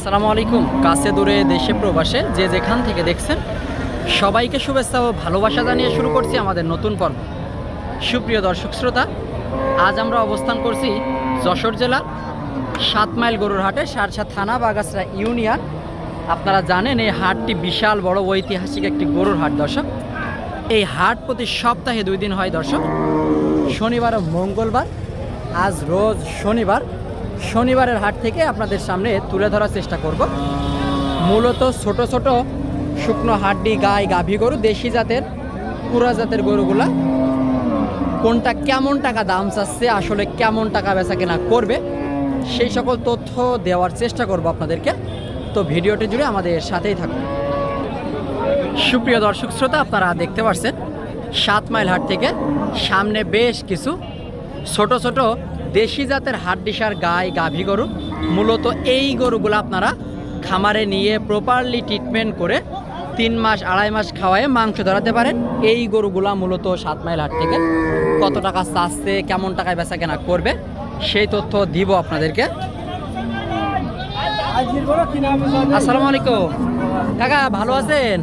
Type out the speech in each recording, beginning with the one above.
আসসালামু আলাইকুম। কাছে দূরে দেশে প্রবাসে যে যেখান থেকে দেখছেন, সবাইকে শুভেচ্ছা ও ভালোবাসা জানিয়ে শুরু করছি আমাদের নতুন পর্ব। সুপ্রিয় দর্শক শ্রোতা, আজ আমরা অবস্থান করছি যশোর জেলার সাত মাইল গরুর হাটে সারসা থানা বাগাসরা ইউনিয়ন। আপনারা জানেন, এই হাটটি বিশাল বড় ঐতিহাসিক একটি গরুর হাট দর্শক। এই হাট প্রতি সপ্তাহে দুই দিন হয় দর্শক। শনিবার ও মঙ্গলবার, আজ রোজ শনিবার। শনিবারের হাট থেকে আপনাদের সামনে তুলে ধরার চেষ্টা করব। মূলত ছোট ছোট শুকনো হাড্ডি, গাই, গাভী গরু, দেশি জাতের, পুরা জাতের গরুগুলা। কোনটা কেমন টাকা দাম চাচ্ছে, আসলে কেমন টাকা বেচা কেনা করবে, সেই সকল তথ্য দেওয়ার চেষ্টা করব আপনাদেরকে। তো ভিডিওটি জুড়ে আমাদের সাথেই থাকুন। সুপ্রিয় দর্শক শ্রোতা, আপনারা দেখতে পাচ্ছেন সাত মাইল হাট থেকে সামনে বেশ কিছু ছোট ছোট দেশি জাতের হাড্ডিসার গাই গাভী গরু। মূলত এই গরুগুলো আপনারা খামারে নিয়ে প্রপারলি ট্রিটমেন্ট করে তিন মাস, আড়াই মাস খাওয়ায় মাংস ধরাতে পারেন। এই গরুগুলা মূলত সাত মাইল হাট থেকে কত টাকা চাচ্ছে, কেমন টাকায় বেচা কেনা করবে, সেই তথ্য দিব আপনাদেরকে। আসসালামু আলাইকুম। কাকা, ভালো আছেন?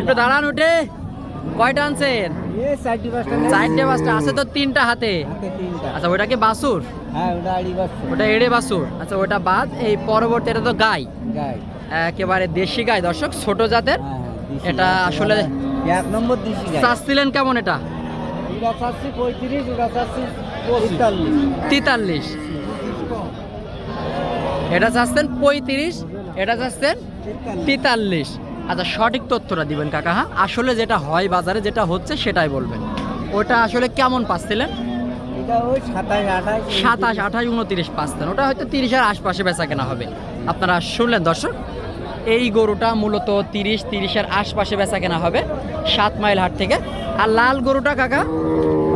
একটু দাঁড়ান উঠে। কয়টা আনছেন? চারটে পাঁচটা আছে তো তিনটা হাতে? আচ্ছা ওটা কি বাসুর? হ্যাঁ ওটা এড়ে বাসুর। আচ্ছা ওটা বাদ। এই পরবর্তী এটা তো গাই। একেবারে দেশি গাই। দর্শক ছোট জাতের। হ্যাঁ, এটা আসলে এক নম্বর দেশি গাই। চাচ্ছিলেন কেমন এটা? তেতাল্লিশ। এটা চাচ্ছেন পঁয়ত্রিশ এটা চাচ্ছেন তেতাল্লিশ। আচ্ছা সঠিক তথ্যটা দিবেন কাকা হ্যাঁ? আসলে যেটা হয় বাজারে যেটা হচ্ছে সেটাই বলবেন। ওটা আসলে কেমন পাচ্ছিলেন? সাতাশ আঠাশ উনত্রিশ। পাচ্ছেন। ওটা হয়তো তিরিশের আশপাশে বেচা কেনা হবে। আপনারা শুনলেন দর্শক? এই গরুটা মূলত তিরিশ তিরিশের আশপাশে বেচা কেনা হবে সাত মাইল হাট থেকে। আর লাল গরুটা কাকা?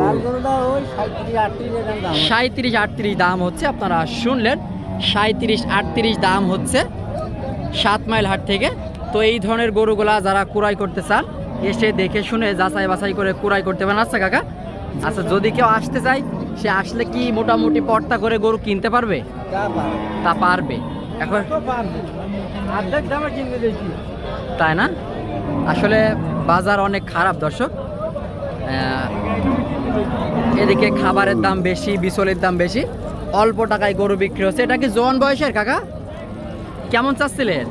লাল গরুটা ওই আটত্রিশ দাম। সাঁত্রিশ আটত্রিশ দাম হচ্ছে আপনারা শুনলেন। সাঁত্রিশ আটত্রিশ দাম হচ্ছে সাত মাইল হাট থেকে। তো এই ধরনের গরুগুলা যারা কুড়াই করতে চান এসে দেখে শুনে যাচাই বাছাই করে কুড়াই করতে পারেন। আচ্ছা কাকা? আচ্ছা যদি কেউ আসতে চায় সে আসলে কি মোটামুটি পর্তা করে গরু কিনতে পারবে? তা পারবে। এখন তাই না? আসলে বাজার অনেক খারাপ দর্শক। এদিকে খাবারের দাম বেশি বিচলের দাম বেশি। অল্প টাকায় গরু বিক্রি হচ্ছে। এটা কি জোয়ান বয়সের কাকা? কেমন চাচ্ছিলেন?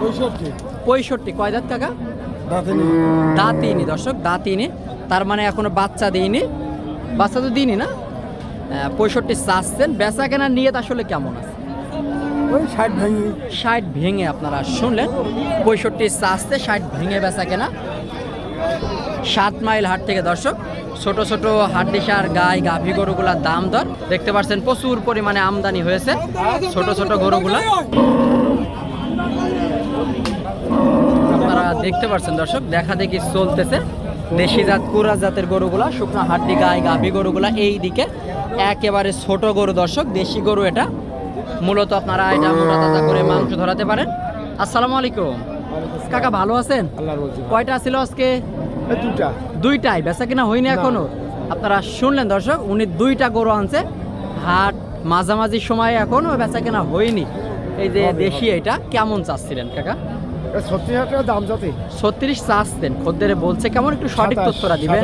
পঁয়ষট্টি। পঁয়ষট্টি। কয় দাঁত কাকা? দাঁতিনি। দর্শক দাঁতিনি। তার মানে এখনও বাচ্চা দিইনি। বাচ্চা তো দিইনি না? পঁয়ষট্টি চাচ্ছেন। বেচা কেনার নিয়ত আসলে কেমন আছে? ওই ষাট ভাঙি। ষাট ভেঙে আপনারা শুনলেন। পঁয়ষট্টি চাষতে ষাট ভেঙে বেচা কেনা সাত মাইল হাট থেকে দর্শক ছোট ছোট হাড্ডিসার গাই গাভী গরুগুলার দাম দর। দেখতে পাচ্ছেন প্রচুর পরিমাণে আমদানি হয়েছে ছোট ছোট গরুগুলা। দেখতে পাচ্ছেন দর্শক দেখা দেখি চলতেছে। দেশি জাত কুরা জাতের গরুগুলা শুকনো হাড্ডি গাই গাভী গরুগুলা এই দিকে একেবারে ছোট গরু দর্শক দেশি গরু এটা। মূলত আপনারা এটা মোটা করে মাংস ধরাতে পারেন। আসসালামু আলাইকুম। কাকা ভালো আছেন? কয়টা ছিল আজকে? দুটা দুইটাই বেচা কিনা হয়নি এখনও। আপনারা শুনলেন দর্শক উনি দুইটা গরু আনছে। হাট মাঝামাঝি সময়ে এখনও বেচা কিনা হয়নি। এই যে দেশি এটা কেমন চাচ্ছিলেন কাকা? ছত্রিশ চাচ্ছেন। খদ্দের বলছে কেমন একটু সঠিক তথ্যটা দিবেন?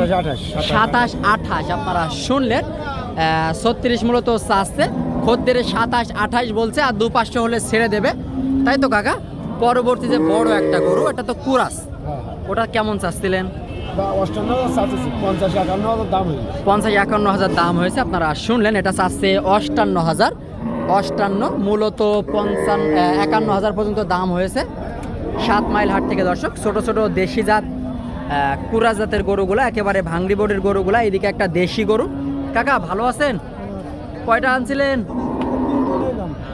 সাতাশ, আঠাশ, আপনারা শুনলেন। ছত্রিশ মূলত চাচ্ছে। খদ্দের সাতাশ আঠাশ বলছে আর দু পাঁচশো হলে ছেড়ে দেবে। তাই তো কাকা? পরবর্তী যে বড় একটা গরু এটা তো কুরাস। ওটা কেমন চাচ্ছিলেন? অষ্টান্ন পঞ্চাশ একান্ন হাজার দাম পঞ্চাশ একান্ন হাজার দাম হয়েছে আপনারা শুনলেন এটা চাচ্ছে অষ্টান্ন হাজার। অষ্টান্ন মূলত পঞ্চান্ন একান্ন হাজার পর্যন্ত দাম হয়েছে। সাত মাইল হাট থেকে দর্শক ছোট ছোট দেশি জাত কুরা জাতের গরুগুলো একেবারে ভাঙ্গি বোর্ডের গরুগুলা এদিকে একটা দেশি গরু। কাকা ভালো আছেন? কয়টা আনছিলেন?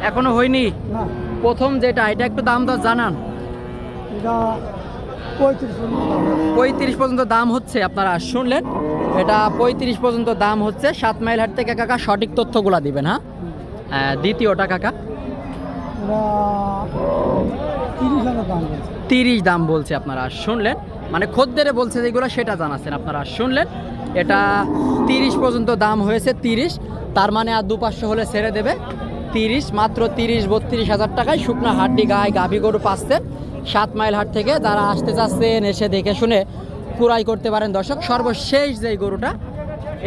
এখনও হয়নি? প্রথম যেটা এটা একটু দাম দর জানান। পঁয়ত্রিশ পর্যন্ত দাম হচ্ছে। আপনারা শুনলেন। এটা পঁয়ত্রিশ পর্যন্ত দাম হচ্ছে সাত মাইল হাট থেকে কাকা সঠিক তথ্যগুলা দিবেন হ্যাঁ? দ্বিতীয়টা কাকা? তিরিশ দাম বলছে। আপনারা, শুনলেন? মানে খদ্দেরে বলছে যেগুলো সেটা জানাচ্ছেন আপনারা, শুনলেন? এটা তিরিশ পর্যন্ত দাম হয়েছে তিরিশ, তার মানে আর দু পাঁচশো হলে ছেড়ে দেবে তিরিশ, মাত্র তিরিশ, বত্রিশ হাজার টাকায় শুকনো হাড্ডি গায়ে গাভী গরু পাচ্ছেন সাত মাইল হাট থেকে। যারা আসতে চাচ্ছেন, এসে দেখে শুনে কুড়াই করতে পারেন দর্শক। সর্বশেষ যে গরুটা,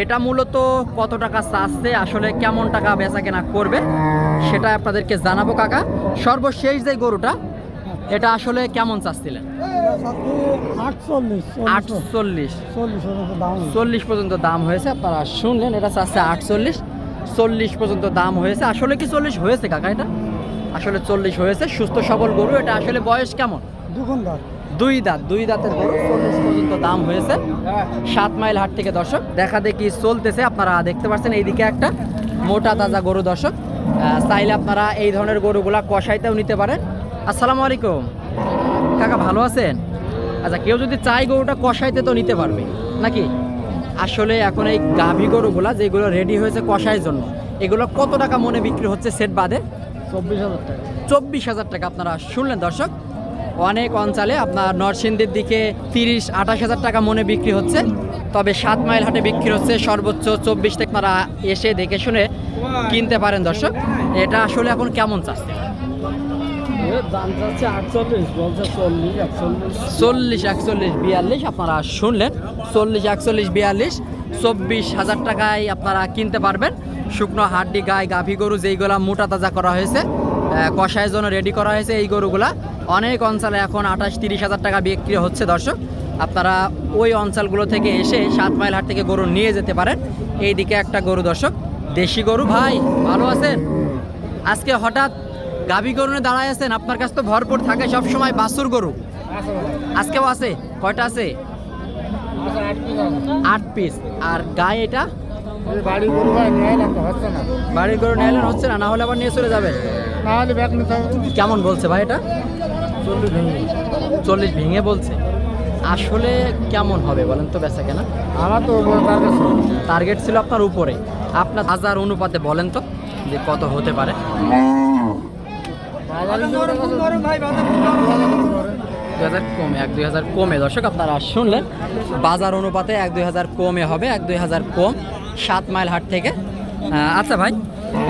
এটা মূলত কত টাকা চাচ্ছে, আসলে কেমন টাকা বেচা কেনা করবে, সেটা আপনাদেরকে জানাব কাকা। সর্বশেষ যে গরুটা এটা আসলে কেমন চাচ্ছিলেন? চল্লিশ পর্যন্ত দাম হয়েছে, আপনারা শুনলেন, এটা চাচ্ছে আটচল্লিশ। চল্লিশ পর্যন্ত দাম হয়েছে। আসলে কি চল্লিশ হয়েছে, কাকা এটা? আসলে চল্লিশ হয়েছে, সুস্থ সবল গরু, এটা আসলে বয়স কেমন? দুই দাঁত, দুই দাঁতের গরু, চল্লিশ পর্যন্ত দাম হয়েছে। সাত মাইল হাট থেকে দর্শক, দেখা দেখি চলতেছে, আপনারা দেখতে পাচ্ছেন এইদিকে একটা মোটা তাজা গরু দর্শক। চাইলে আপনারা এই ধরনের গরুগুলা কষাইতেও নিতে পারেন। আসসালামু আলাইকুম। কাকা, ভালো আছেন? আচ্ছা কেউ যদি চাই গরুটা কষাইতে তো নিতে পারবে। নাকি? আসলে এখন এই গাভী গরুগুলা যেগুলো রেডি হয়েছে কষাইয়ের জন্য, এগুলো কত টাকা মনে বিক্রি হচ্ছে সেট বাদে? চব্বিশ হাজার টাকা। চব্বিশ হাজার টাকা আপনারা শুনলেন দর্শক, অনেক অঞ্চলে আপনার নরসিংদীর দিকে তিরিশ, আঠাশ হাজার টাকা মনে বিক্রি হচ্ছে, তবে সাত মাইল হাটে বিক্রি হচ্ছে সর্বোচ্চ চব্বিশ। থেকে আপনারা এসে দেখে শুনে কিনতে পারেন দর্শক। এটা আসলে এখন কেমন চাচ্ছে দাম যাচ্ছে আটচল্লিশ বলছে চল্লিশ, একচল্লিশ। বিয়াল্লিশ আপনারা শুনলেন। চল্লিশ, একচল্লিশ, বিয়াল্লিশ, চব্বিশ হাজার টাকায় আপনারা কিনতে পারবেন। শুকনো হাড্ডি গায়ে গাভী গরু যেইগুলা মোটা তাজা করা হয়েছে কষায়ের জন্য রেডি করা হয়েছে এই গরুগুলা। অনেক অঞ্চলে এখন আঠাশ, তিরিশ হাজার টাকা বিক্রি হচ্ছে দর্শক। আপনারা ওই অঞ্চলগুলো থেকে এসে সাত মাইল হাট থেকে গরু নিয়ে যেতে পারেন। এইদিকে একটা গরু দর্শক, দেশি গরু ভাই, ভালো আছেন? আজকে হঠাৎ গাভী গরু নিয়ে দাঁড়ায় আছেন আপনার কাছে তো ভরপুর থাকে সব সময় বাছুর গরু। আজকেও আছে? কয়টা আছে? আট পিস আর গায়ে এটা? বাড়ি গরু বাড়ির গরু নিয়ে হচ্ছে না? না হলে আবার নিয়ে চলে যাবে? না হলে ব্যাগ নিতে হবে। কেমন বলছে ভাই এটা? চল্লিশ ভেঙে। বলছে। আসলে কেমন হবে বলেন তো বেচা কেনা? আমার তো টার্গেট ছিল। আপনার উপরে। আপনার হাজার অনুপাতে বলেন তো যে কত হতে পারে? দুই হাজার কমে এক দুই হাজার কমে। দর্শক আপনারা শুনলেন বাজার অনুপাতে এক দুই হাজার কমে হবে এক দুই হাজার কম সাত মাইল হাট থেকে। আচ্ছা ভাই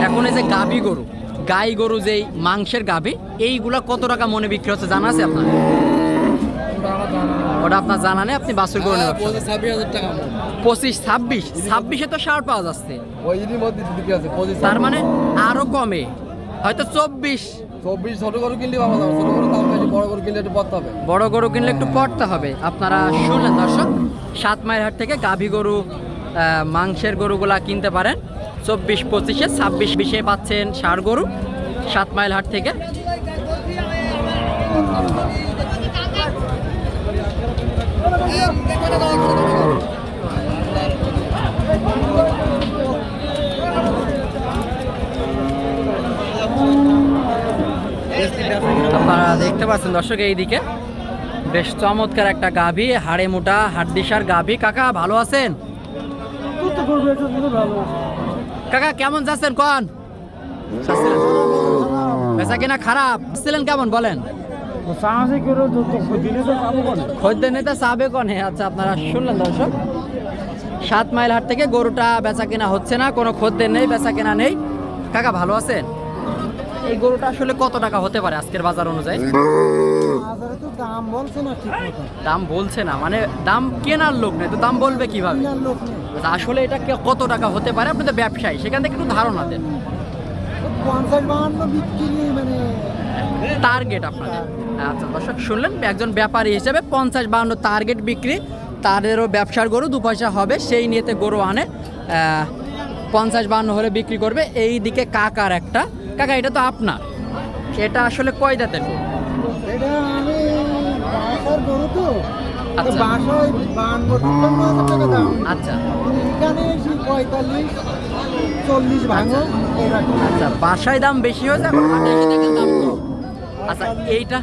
এখন এই যে গাভী গরু গাই গরু যেই মাংসের গাভী এইগুলা কত টাকা মনে বিক্রি হচ্ছে জানা আছে আপনার? ওটা আপনার জানা নেই আপনি বাসুর গরু নেবেন পঁচিশ ছাব্বিশ ছাব্বিশে তো সার পাওয়া যাচ্ছে। তার মানে আরও কমে হয়তো চব্বিশ চব্বিশ ছোট গরু কিনলে ছোট গরু দাম বেশি বড় গরু কিনলে একটু পড়তে হবে। বড় গরু কিনলে একটু পড়তে হবে। আপনারা শুনলেন দর্শক সাত মাইল হাট থেকে গাভী গরু মাংসের গরুগুলা কিনতে পারেন। চব্বিশ পঁচিশে ছাব্বিশ বিশে পাচ্ছেন ষাড় গরু সাত মাইল হাট থেকে। আপনারা দেখতে পাচ্ছেন দর্শক, এইদিকে বেশ চমৎকার একটা গাভী, হাড়ে মোটা, হাড্ডিসার গাভী। কাকা, ভালো আছেন? কাকা, কেমন যাচ্ছেন? কন? বেচা কিনা খারাপ? ছিলেন কেমন, বলেন? কনে? আচ্ছা আপনারা শুনলেন দর্শক। সাত মাইল হাট থেকে গরুটা বেচা কেনা হচ্ছে না, কোনো খদ্দের নেই, বেচা কেনা নেই। কাকা, ভালো আছেন? এই গরুটা আসলে কত টাকা হতে পারে আজকের বাজার অনুযায়ী? বাজারে তো দাম বলছে না ঠিক দাম বলছে না মানে দাম কেনার লোক নেই তো দাম বলবে কীভাবে? আচ্ছা, আসলে এটা কত টাকা হতে পারে? আপনি তো ব্যবসায়ী সেখান থেকে একটু ধারণা দেন। বিক্রি মানে টার্গেট আপনাদের। আচ্ছা দর্শক শুনলেন? একজন ব্যাপারী হিসেবে পঞ্চাশ বাহান্ন টার্গেট বিক্রি তাদেরও ব্যবসার গরু দু পয়সা হবে সেই নিয়েতে গরু আনে আহ, পঞ্চাশ বাহান্ন হলে বিক্রি করবে। এই দিকে কাকার একটা কাকা এটা তো আপনার। এটা আসলে কয় দাঁতের গরু? এটা আমি বাসার গরু তো। আচ্ছা। বাসায় বাহান্ন তিপ্পান্ন হাজার টাকা দাম। আচ্ছা। এখানে এসে পঁয়তাল্লিশ চল্লিশ ভাঙো আচ্ছা বাসায় দাম বেশি হয়েছে এখন হাটে এসে দেখেন দাম আচ্ছা এইটা?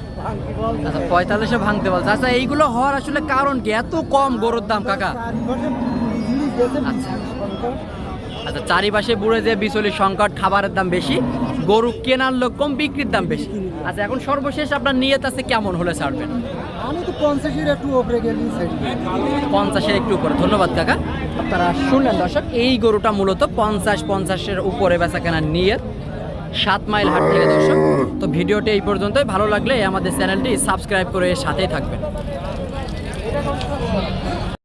আচ্ছা পঁয়তাল্লিশে ভাঙতে বলছে। আচ্ছা এইগুলো হওয়ার আসলে কারণ কি? এত কম গরুর দাম কাকা। আচ্ছা। আচ্ছা চারিপাশে বুড়ে যে বিচলির সংকট খাবারের দাম বেশি গরু কেনার লোক কম বিক্রির দাম বেশি। আচ্ছা এখন সর্বশেষ আপনার নিয়ত আছে কেমন হলে ছাড়বেন? আমি তো পঞ্চাশের একটু ওপরে গেলি পঞ্চাশের একটু উপরে। ধন্যবাদ কাকা। আপনারা শুনলেন দর্শক এই গরুটা মূলত পঞ্চাশ পঞ্চাশের উপরে বেচা কেনার নিয়ত। সাত মাইল হাট থেকে দর্শক। তো ভিডিওটি এই পর্যন্তই। ভালো লাগলে আমাদের চ্যানেলটি সাবস্ক্রাইব করে সাথেই থাকবেন।